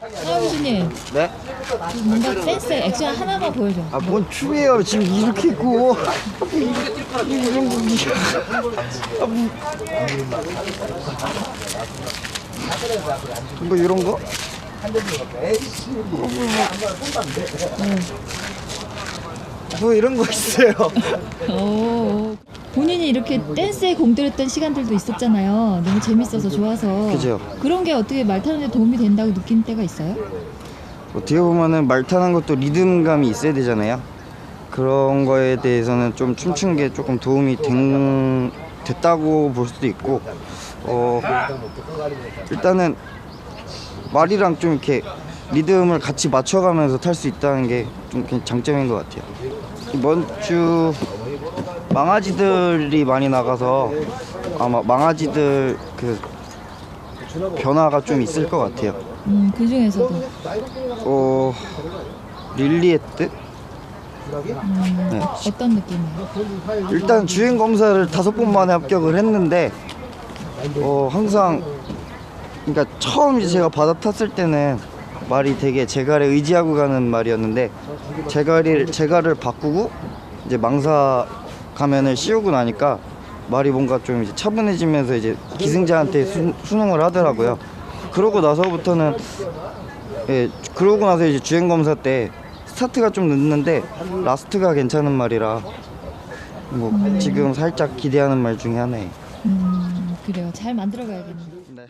하우주님 네? 뭔가 댄스 액션 하나만 보여줘. 아, 뭔 춤이에요. 지금 이렇게 있고. 이런 거. 아, 뭐. 뭐 이런 거? 뭐 이런 거 있어요. 오. 본인이 이렇게 댄스에 공들였던 시간들도 있었잖아요. 너무 재밌어서 좋아서. 그죠. 그런 게 어떻게 말 타는데 도움이 된다고 느낀 때가 있어요? 어떻게 보면은 말 타는 것도 리듬감이 있어야 되잖아요. 그런 거에 대해서는 좀 춤춘 게 조금 도움이 된, 됐다고 볼 수도 있고, 어, 일단은 말이랑 좀 이렇게 리듬을 같이 맞춰가면서 탈 수 있다는 게 좀 장점인 것 같아요. 이번 주 망아지들이 많이 나가서 아마 망아지들 그 변화가 좀 있을 것 같아요. 음, 그 중에서도. 어 릴리에트 음, 네. 어떤 느낌이에요? 일단 주행 검사를 다섯 번 만에 합격을 했는데 어 항상 그러니까 처음 이제 제가 받아 탔을 때는 말이 되게 제갈에 의지하고 가는 말이었는데 제갈을 제갈을 바꾸고 이제 망사 가면을 씌우고 나니까 말이 뭔가 좀 이제 차분해지면서 이제 기승자한테 수, 수능을 하더라고요. 그러고 나서부터는 예, 그러고 나서 이제 주행 검사 때 스타트가 좀 늦는데 라스트가 괜찮은 말이라 뭐 지금 살짝 기대하는 말 중에 하나예요. 음, 그래요. 잘 만들어 가야겠네요.